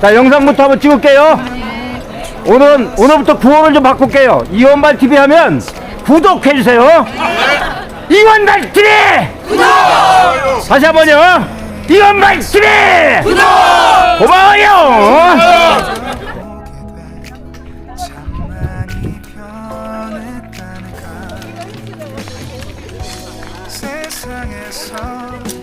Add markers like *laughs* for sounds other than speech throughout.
자 영상부터 한번 찍을게요. 오늘 오늘부터 구호를 좀 바꿀게요. 이원발 TV 하면 구독해 주세요. 이원발 TV 구독. 다시 한번요. 이원발 TV 구독. 고마워요. 세상에서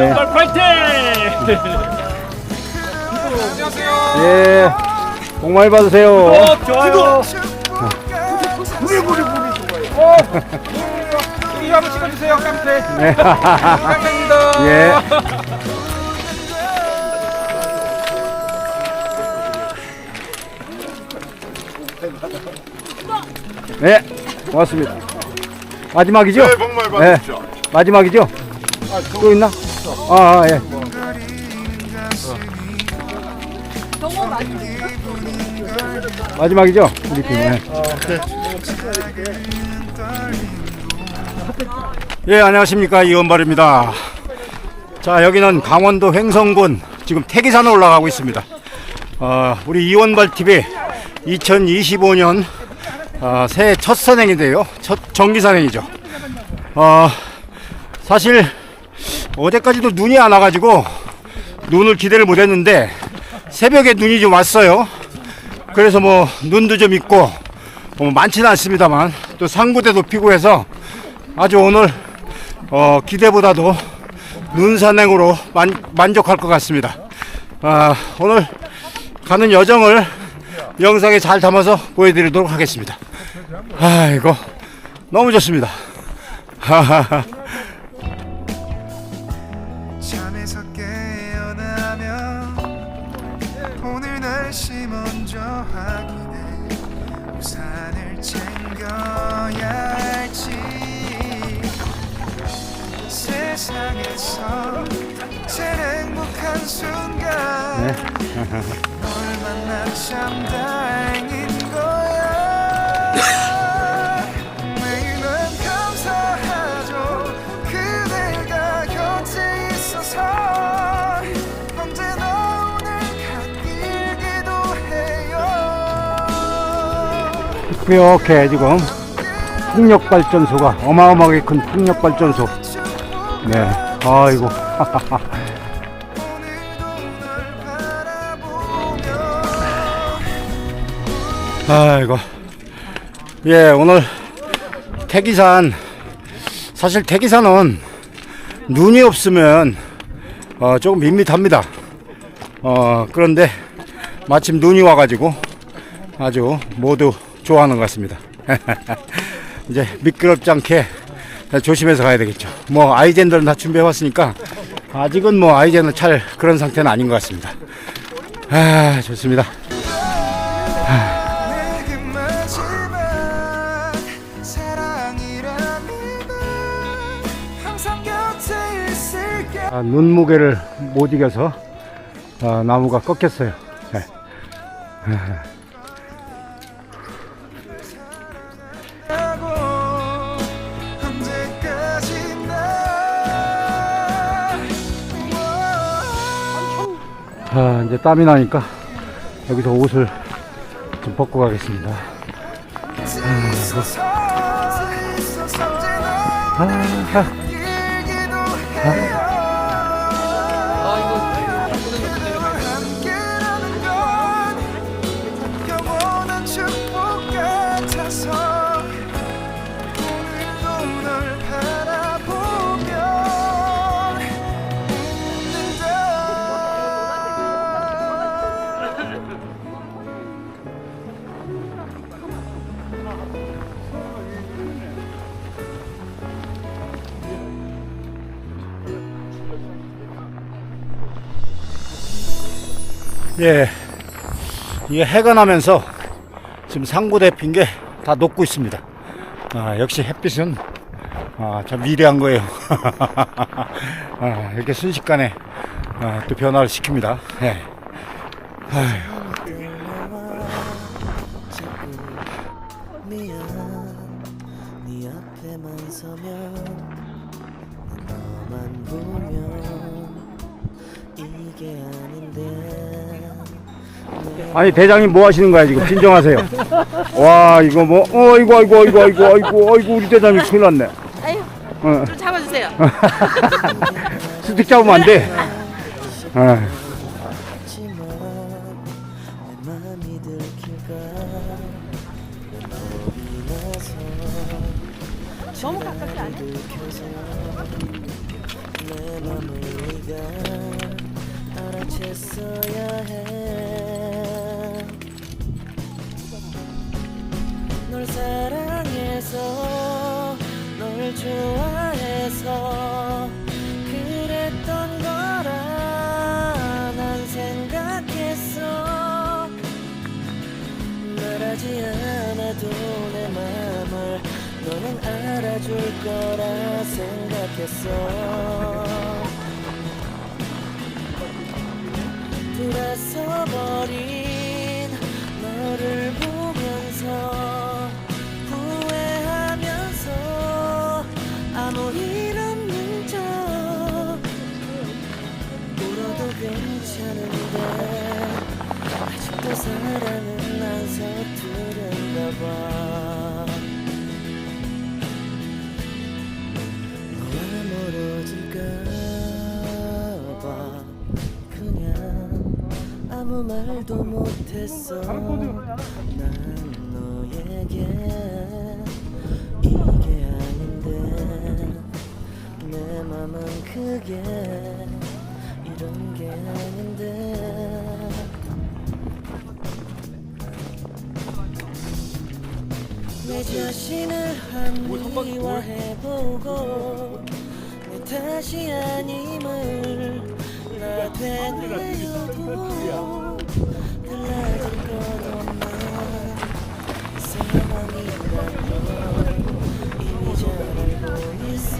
기도해 네. 파이팅! 예. 복 많이 받으세요. 어, 좋아요. 어, 이거 한번 찍어주세요, 깜세. 네. 감사합니다. *laughs* 예. 네, 고맙습니다. 마지막이죠? 네, 복 많이 받으십시오. 마지막이죠? 또 있나? 아, 아 예. 마지막이죠? 우리 팀. 예. 예, 안녕하십니까. 이원발입니다. 자, 여기는 강원도 횡성군 지금 태기산에 올라가고 있습니다. 어, 우리 이원발 TV 2025년 어, 새해 첫 선행인데요. 첫 정기 선행이죠. 어, 사실 어제까지도 눈이 안 와가지고 눈을 기대를 못했는데 새벽에 눈이 좀 왔어요. 그래서 뭐 눈도 좀 있고 뭐 많지는 않습니다만 또 상구대도 피고 해서 아주 오늘 어, 기대보다도 눈산행으로 만, 만족할 것 같습니다. 아, 오늘 가는 여정을 영상에 잘 담아서 보여드리도록 하겠습니다. 아이고 너무 좋습니다. 하하하. 챙겨야 할지. 세상에서 제일 행복한 순간. 널 만나 참다 이렇게 지금 풍력발전소가 어마어마하게 큰 풍력발전소. 네. 아이고. *laughs* 아이고. 예, 오늘 태기산 사실 태기산은 눈이 없으면 어, 조금 밋밋합니다. 어, 그런데 마침 눈이 와가지고 아주 모두 좋아하는 것 같습니다. *laughs* 이제 미끄럽지 않게 조심해서 가야 되겠죠. 뭐 아이젠들은 다 준비해 왔으니까 아직은 뭐 아이젠을 찰 그런 상태는 아닌 것 같습니다. 아, 좋습니다. 있을게 아, 눈 무게를 못 이겨서 아, 나무가 꺾였어요. 네. 아, 이제 땀이 나니까 여기서 옷을 좀 벗고 가겠습니다. 있어서 있어서 언제나 아, 예. 이게 해가 나면서 지금 상고대 핀 게 다 녹고 있습니다. 아, 역시 햇빛은 아, 참 위대한 거예요. *laughs* 아, 이렇게 순식간에 아, 또 변화를 시킵니다. 예. 미안 네 앞에만 서면 아니 대장님 뭐 하시는 거야 지금 진정하세요. 와 이거 뭐 어 이거 아이고 아이고 아이고 아이고 아이고 우리 대장님 큰일 났네. 아유, 어. 좀 잡아주세요. *laughs* 스틱 잡으면 안 돼. *laughs* 그냥 아무 말도 못했어. 난 너에게 이게 아닌데. 내 맘은 그게 이런 게 아닌데 자신을 합리화해보고 내 탓이 아님을 나 되뇌어도 달라질 것 없는 상황이란 걸 이미 잘 알고 있어.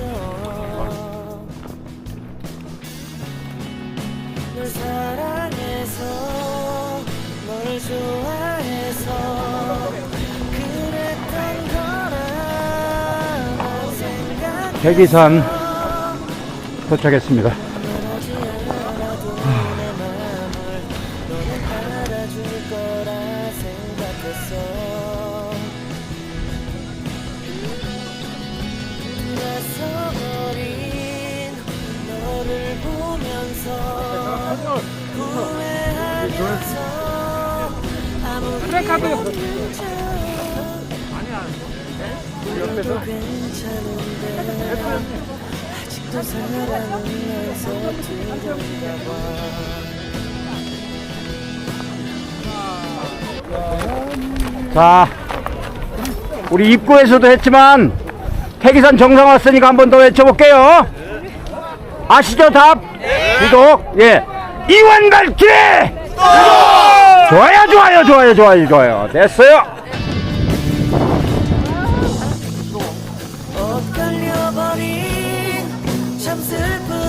널 사랑해서 널 좋아 대기산 도착했습니다. 말하 아직도 봐 자, 우리 입구에서도 했지만 태기산 정상 왔으니까 한 번 더 외쳐볼게요. 아시죠, 답? 구독. 예. 기회. 좋아요, 좋아요, 좋아요, 좋아요, 좋아요. 됐어요. observe.